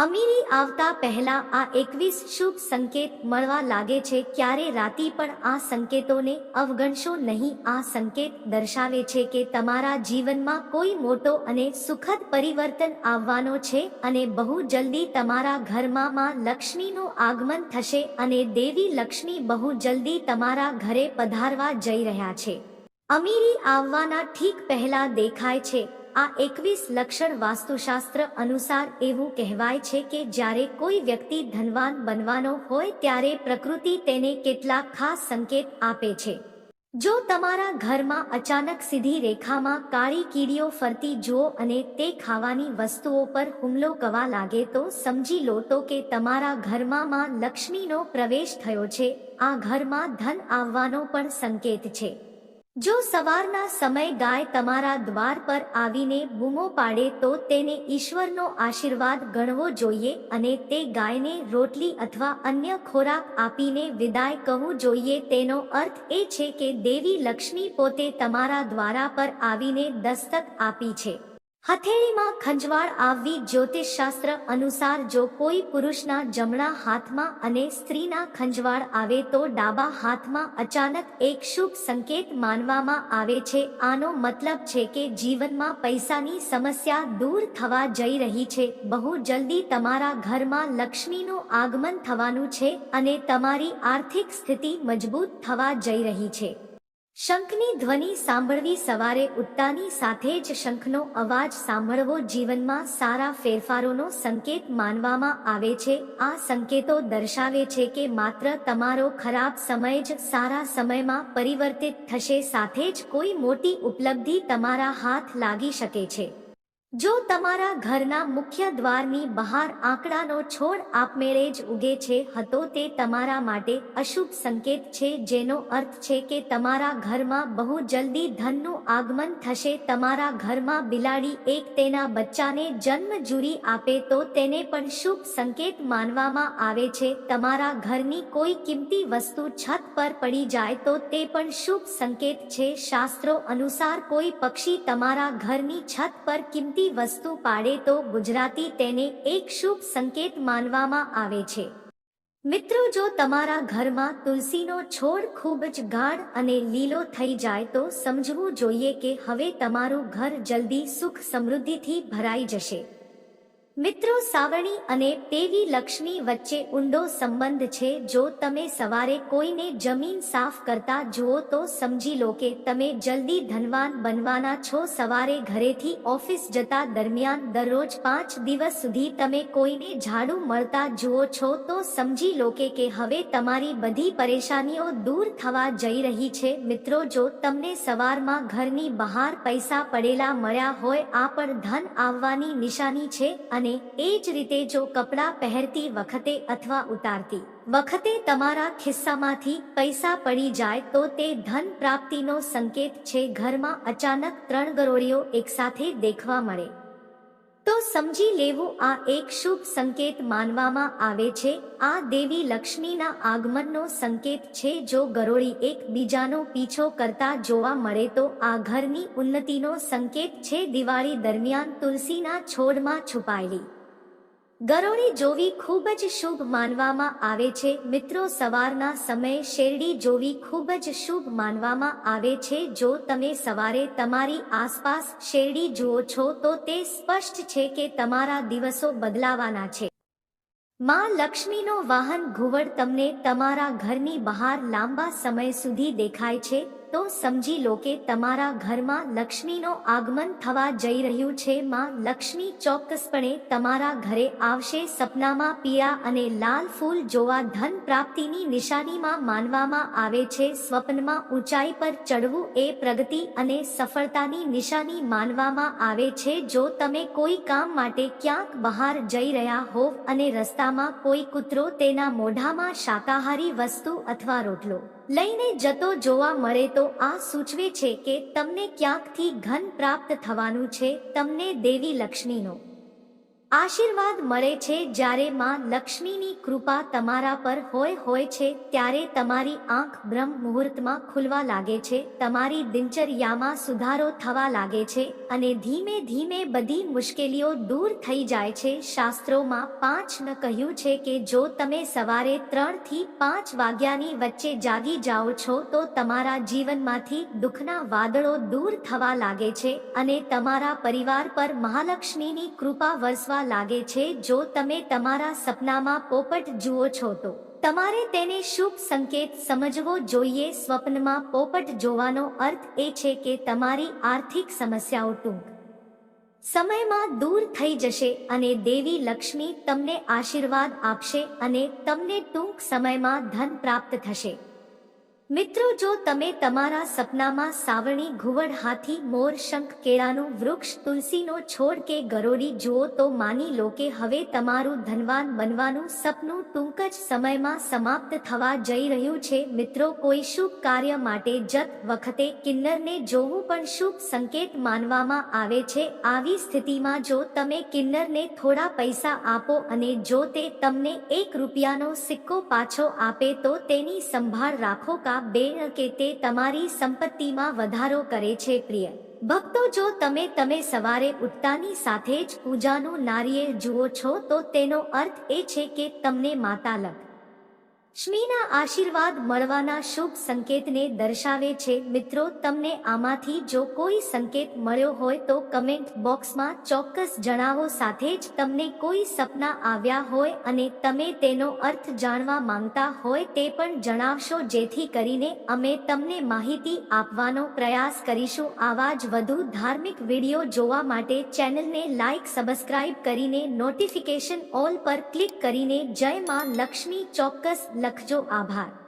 અમીરી આવતા પહેલા આ એકવીસ શુભ સંકેત મળવા લાગે છે ક્યારે રાતી પણ આ સંકેતોને અવગણશો નહીં. આ સંકેત દર્શાવે છે કે તમારા જીવનમાં કોઈ મોટો અને સુખદ પરિવર્તન આવવાનો છે અને બહુ જલ્દી તમારા ઘરમાં લક્ષ્મીનું આગમન થશે અને દેવી લક્ષ્મી બહુ જલ્દી તમારા ઘરે પધારવા જઈ રહ્યા છે. અમીરી આવવાના ઠીક પહેલા દેખાય છે. આ એકવીસ લક્ષણ વાસ્તુશાસ્ત્ર અનુસાર એવું કહેવાય છે કે જ્યારે કોઈ વ્યક્તિ ધનવાન બનવાનો હોય ત્યારે પ્રકૃતિ તેને કેટલાક ખાસ સંકેત આપે છે. જો તમારા ઘરમાં અચાનક સીધી રેખામાં કાળી કીડીઓ ફરતી જુઓ અને તે ખાવાની વસ્તુઓ પર હુમલો કરવા લાગે તો સમજી લો તો કે તમારા ઘરમાં લક્ષ્મીનો પ્રવેશ થયો છે. આ ઘરમાં ધન આવવાનો પણ સંકેત છે. જો સવારના સમય ગાય તમારા દ્વાર પર આવીને બૂમો પાડે તો તેને ઈશ્વરનો આશીર્વાદ ગણવો જોઈએ અને તે ગાયને રોટલી અથવા અન્ય ખોરાક આપીને વિદાય કહવું જોઈએ. તેનો અર્થ એ છે કે દેવી લક્ષ્મી પોતે તમારા દ્વારા પર આવીને દસ્તક આપી છે. હથેળીમાં ખંજવાળ આવવી જ્યોતિષશાસ્ત્ર અનુસાર જો કોઈ પુરુષના જમણા હાથમાં અને સ્ત્રીના ખંજવાળ આવે તો ડાબા હાથમાં અચાનક એક શુભ સંકેત માનવામાં આવે છે. આનો મતલબ છે કે જીવનમાં પૈસાની સમસ્યા દૂર થવા જઈ રહી છે. બહુ જલ્દી તમારા ઘરમાં લક્ષ્મીનું આગમન થવાનું છે અને તમારી આર્થિક સ્થિતિ મજબૂત થવા જઈ રહી છે. શંખની ધ્વનિ સાંભળવી સવારે ઉઠતાની સાથે જ શંખનો અવાજ સાંભળવો જીવનમાં સારા ફેરફારોનો સંકેત માનવામાં આવે છે. આ સંકેતો દર્શાવે છે કે માત્ર તમારો ખરાબ સમય જ સારા સમયમાં પરિવર્તિત થશે સાથે જ કોઈ મોટી ઉપલબ્ધિ તમારા હાથ લાગી શકે છે. જો તમારા ઘરના મુખ્ય દ્વારની બહાર આંકડાનો છોડ આપમેળે જ ઉગે છે, હતો તે તમારા માટે અશુભ સંકેત છે, જેનો અર્થ છે કે તમારા ઘરમાં બહુ જલ્દી ધનનું આગમન થશે, તમારા ઘરમાં બિલાડી એક તેના બચ્ચાને જન્મ જુરી આપે તો તેને પણ શુભ સંકેત માનવામાં આવે છે, તમારા ઘરની કોઈ કિંમતી વસ્તુ છત પર પડી જાય તો તે પણ શુભ સંકેત છે, શાસ્ત્રો અનુસાર કોઈ પક્ષી તમારા ઘરની છત પર કિંમતી વસ્તુ પાડે તો ગુજરાતી તેને એક શુભ સંકેત માનવામાં આવે છે. મિત્રો, જો તમારા ઘરમાં તુલસીનો છોડ ખૂબ જ ગાઢ અને લીલો થઈ જાય તો સમજવું જોઈએ કે હવે તમારું ઘર જલ્દી સુખ સમૃદ્ધિથી ભરાઈ જશે. મિત્રો સાવણી અને દેવી લક્ષ્મી વચ્ચે ઊંડો સંબંધ છે. જો તમે સવારે કોઈને જમીન સાફ કરતા જુઓ, તો સમજી લો કે તમે જલ્દી ધનવાન બનવાના છો. સવારે ઘરેથી ઓફિસ જતા દરમિયાન દરરોજ પાંચ દિવસ સુધી તમે કોઈને ઝાડુ મળતા જુઓ છો, તો સમજી લો કે કે હવે તમારી બધી પરેશાનીઓ દૂર થવા જઈ રહી છે. મિત્રો, જો તમને સવારમાં ઘરની બહાર પૈસા પડેલા મળ્યા હોય, આ પણ ધન આવવાની નિશાની છે અને એ જ રીતે જો કપડાં પહેરતી વખતે અથવા ઉતારતી વખતે તમારા ખિસ્સામાંથી પૈસા પડી જાય તો તે ધન પ્રાપ્તિનો સંકેત છે. ઘરમાં અચાનક ત્રણ ગરોળીઓ એકસાથે દેખવા મળે. તો સમજી લેવું આ એક શુભ સંકેત માનવામાં આવે છે. આ દેવી લક્ષ્મીના આગમનનો સંકેત છે જો ગરોળી એકબીજાનો પીછો કરતા જોવા મળે તો આ ઘરની ઉન્નતિનો સંકેત છે. દિવાળી દરમિયાન તુલસીના છોડમાં છુપાયેલી ગરોળી જોવી ખૂબ જ શુભ માનવામાં આવે છે. મિત્રો, સવારના સમયે શેરડી જોવી ખૂબ જ શુભ માનવામાં આવે છે. જો તમે સવારે તમારી આસપાસ શેરડી જુઓ છો, તો તે સ્પષ્ટ છે કે તમારા દિવસો બદલાવાના છે. માં લક્ષ્મીનો વાહન ઘુવડ તમને તમારા ઘરની બહાર લાંબા સમય સુધી દેખાય છે. તો સમજી લો કે તમારા ઘરમાં લક્ષ્મીનો આગમન થવા જઈ રહ્યું છે. માં લક્ષ્મી ચોક્કસપણે તમારા ઘરે આવશે. સપનામાં પીળા અને લાલ ફૂલ જોવા ધન પ્રાપ્તિની નિશાનીમાં માનવામાં આવે છે. સ્વપ્નમાં ઊંચાઈ પર ચડવું એ પ્રગતિ અને સફળતાની નિશાની માનવામાં આવે છે. જો તમે કોઈ કામ માટે ક્યાંક બહાર જઈ રહ્યા હોવ અને રસ્તામાં કોઈ કૂતરો તેના મોઢામાં શાકાહારી વસ્તુ અથવા રોટલો લઈને જતો જોવા મળે તો આ સૂચવે છે કે તમને ક્યાંકથી ઘન પ્રાપ્ત થવાનું છે, તમને દેવી લક્ષ્મીનો. આશીર્વાદ મળે છે જ્યારે માં લક્ષ્મીની કૃપા તમારા પર હોય હોય છે ત્યારે તમારી આંખ બ્રહ્મ મુહૂર્તમાં ખુલવા લાગે છે, તમારી દિનચર્યામાં સુધારો થવા લાગે છે અને ધીમે ધીમે બધી મુશ્કેલીઓ દૂર થઈ જાય છે. શાસ્ત્રોમાં પાંચ ન કહ્યું છે કે જો તમે સવારે ત્રણથી પાંચ વાગ્યાની વચ્ચે જાગી જાઓ છો તો તમારા જીવનમાંથી દુઃખના વાદળો દૂર થવા લાગે છે અને તમારા પરિવાર પર મહાલક્ષ્મીની કૃપા વરસવા લાગે છે, જો તમે તમારા સપનામાં પોપટ જુઓ છો તો. તમારે તેને શુભ સંકેત સમજવો જોઈએ. સ્વપ્નમાં પોપટ જોવાનો અર્થ એ છે કે તમારી આર્થિક સમસ્યાઓ ટૂંક સમયમાં દૂર થઈ જશે અને દેવી લક્ષ્મી તમને આશીર્વાદ આપશે અને તમને ટૂંક સમયમાં ધન પ્રાપ્ત થશે. મિત્રો, જો તમે તમારા સપનામાં સાવરણી, ઘુવડ હાથી, મોર, શંખ, કેળાનું, વૃક્ષ, તુલસીનો છોડ કે ગરોળી જુઓ તો માની લો કે હવે તમારું ધનવાન બનવાનું સપનું ટૂંક જ સમયમાં સમાપ્ત થવા જઈ રહ્યું છે. મિત્રો, કોઈ શુભ કાર્ય માટે જત વખતે કિન્નરને જોવું પણ શુભ સંકેત માનવામાં આવે છે. આવી સ્થિતિમાં જો તમે કિન્નરને થોડા પૈસા આપો અને જો તે તમને એક રૂપિયાનો સિક્કો પાછો આપે તો તેની સંભાળ રાખો કા બે કે તે તમારી સંપત્તિમાં વધારો કરે છે, પ્રિય. ભક્તો, જો તમે તમે સવારે ઉઠતાની સાથે જ પૂજાનું નારિયેળ જુઓ છો, તો તેનો અર્થ એ છે કે તમને માતા લગ લક્ષ્મીના આશીર્વાદ મળવાના શુભ સંકેતને દર્શાવે છે. મિત્રો, તમને આમાંથી જો કોઈ સંકેત મળ્યો હોય તો કમેન્ટ બોક્સમાં ચોક્કસ જણાવો. સાથે જ તમને કોઈ સપના આવ્યા હોય અને તમે તેનો અર્થ જાણવા માંગતા હોય તે પણ જણાવશો, જેથી કરીને અમે તમને માહિતી આપવાનો પ્રયાસ કરીશું. આવા જ વધુ ધાર્મિક વીડિયો જોવા માટે ચેનલને લાઇક સબસ્ક્રાઇબ કરીને નોટિફિકેશન ઓલ પર ક્લિક કરીને જય માં લક્ષ્મી ચોક્કસ લખજો આભાર.